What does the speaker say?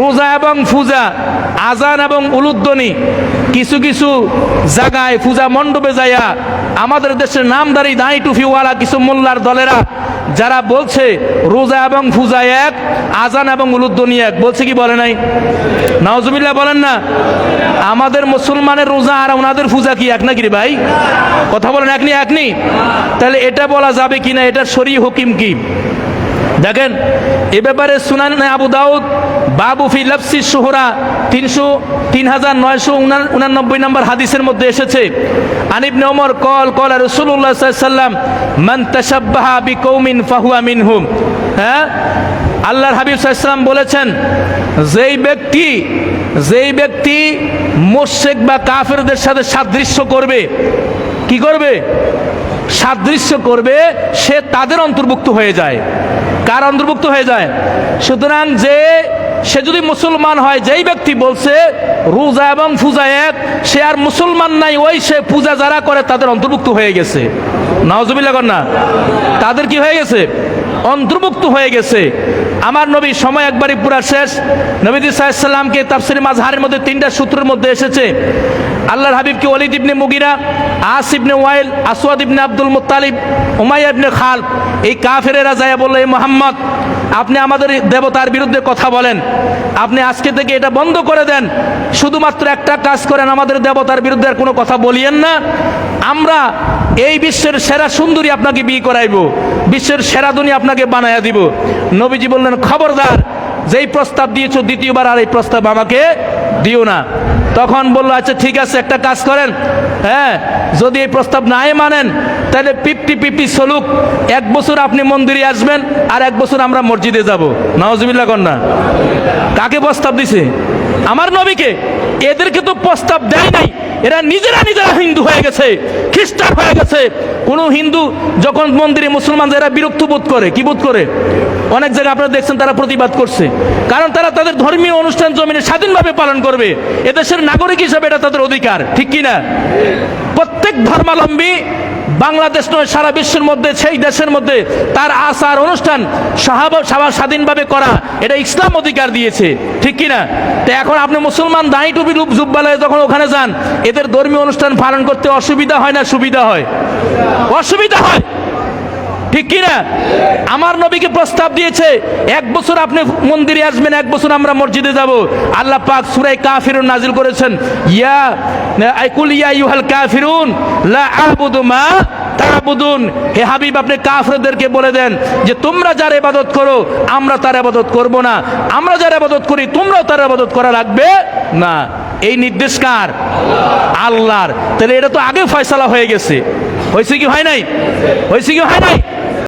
রোজা এবং ফুজা আজান এবং উলুদ্দনি কিছু কিছু জায়গায় পূজা মণ্ডপে যাইয়া আমাদের দেশের নামদারি দাঁড়ি টুফিওয়ালা কিছু মোল্লার দলেরা, যারা বলছে রোজা এবং ফুজা এক, আজান এবং উলুদ্দনি এক, বলছে কি বলে নাই? নওয়াজুবিল্লাহ বলেন না, আমাদের মুসলমানের রোজা আর ওনাদের পূজা কি এক নাকি রে ভাই? কথা বলেন একনি একনি তাহলে এটা বলা যাবে কি না এটার শরী হুকিম কি? দেখেন, এ ব্যাপারে সুনান আবু দাউদ, বাবু ফি লফসি সোহরা তিনশো তিন হাজার নয়শো উনানব্বই নম্বর হাদিসের মধ্যে এসেছে। আনিব নমর কল কল রসুল্লাহ সাল্লাম মান বি কৌমিন ফাহুয়া মিনহুম। হ্যাঁ? আল্লাহর হাবিব সাল্লাম বলেছেন, যেই ব্যক্তি যেই ব্যক্তি মোশেক বা কাফেরদের সাথে সাদৃশ্য করবে, কি করবে? সাদৃশ্য করবে, সে তাদের অন্তর্ভুক্ত হয়ে যায়। কার অন্তর্ভুক্ত হয়ে যায়? সুতরাং যে, সে যদি মুসলমান হয়, যেই ব্যক্তি বলছে, রোজা এবং পূজা এক, সে আর মুসলমান নাই, ওই সে পূজা যারা করে, তাদের অন্তর্ভুক্ত হয়ে গেছে। নজবিল্লা না। তাদের কি হয়ে গেছে? অন্তর্ভুক্ত হয়ে গেছে। আমার নবী সময় একবারই পুরা শেষ। নবীদ সাল্লামকে তাফসির মাজহারের মধ্যে তিনটা সূত্রের মধ্যে এসেছে। আল্লাহর হাবিবকে Walid ibn Mughira, As ibn Wail, Aswad ibn Abdul Muttalib, Umayya ibn Khal এই কাফেরেরা যায় বলল এই মোহাম্মদ, আপনি আমাদের দেবতার বিরুদ্ধে কথা বলেন। আপনি আজকে থেকে এটা বন্ধ করে দেন। শুধুমাত্র একটা কাজ করেন, আমাদের দেবতার বিরুদ্ধে আর কোনো কথা বলিয়েন না। আমরা এই বিশ্বের সেরা সুন্দরী আপনাকে বিয়ে করাইব। বিশ্বের সেরা দুনিয়া আপনাকে বানাইয়া দিব। নবীজি বললেন, খবরদার, যেই প্রস্তাব দিয়েছ দ্বিতীয়বার আর এই প্রস্তাব আমাকে দিও না। তখন বলল আচ্ছা ঠিক আছে, একটা কাজ করেন। হ্যাঁ যদি এই প্রস্তাব নাই মানেন, তাহলে পিপটি পিপটি সলুক। এক বছর আপনি মন্দিরে আসবেন আর এক বছর আমরা মসজিদে যাব। নওয়াজবিল্লা কন্যা কাকে প্রস্তাব দিছে? আমার নবীকে। এদেরকে তো প্রস্তাব দেয় নাই। এরা নিজেরা নিজেরা হিন্দু হয়ে গেছে, খ্রিস্টান হয়ে গেছে। কোনো হিন্দু যখন মন্দিরে মুসলমান এরা বিরক্ত বোধ করে, কি বোধ করে? অনেক জায়গায় আপনারা দেখছেন তারা প্রতিবাদ করছে। কারণ তারা তাদের ধর্মীয় অনুষ্ঠান জমিনে স্বাধীনভাবে পালন করবে। এদেশের নাগরিক হিসাবে এটা তাদের অধিকার, ঠিক কিনা? প্রত্যেক ধর্মাবলম্বী বাংলাদেশ নয়, সারা বিশ্বের মধ্যে, সেই দেশের মধ্যে তার আচার অনুষ্ঠান সাহাবা- সাবা- স্বাধীনভাবে করা, এটা ইসলাম অধিকার দিয়েছে। ঠিক কিনা? তো এখন আপনি মুসলমান দাঁড়ি টুপি রূপ জুব্বালয়ে যখন ওখানে যান, এদের ধর্মীয় অনুষ্ঠান পালন করতে অসুবিধা হয় না সুবিধা হয়? অসুবিধা হয়! ঠিক কি না আমার নবীকে প্রস্তাব দিয়েছে, এক বছর আপনি মন্দিরে আসবেন, এক বছর আমরা মসজিদে যাব। আল্লাহ পাক সূরা কাফিরুন নাজিল করেছেন, ইয়া আইকুল ইয়া ইউহাল কাফিরুন, লা আবুদু মা তাবুদুন। হে হাবিব, আপনি কাফেরদেরকে বলে দেন যে, তোমরা যার ইবাদত করো, আমরা তার ইবাদত করব না। আমরা যার ইবাদত করি, তোমরাও তার ইবাদত করা লাগবে না। এই নির্দেশ কার? আল্লাহর। তাহলে এটা তো আগে ফয়সালা হয়ে গেছে। হয়েছে কি হয় নাই? হয়েছে কি হয় নাই?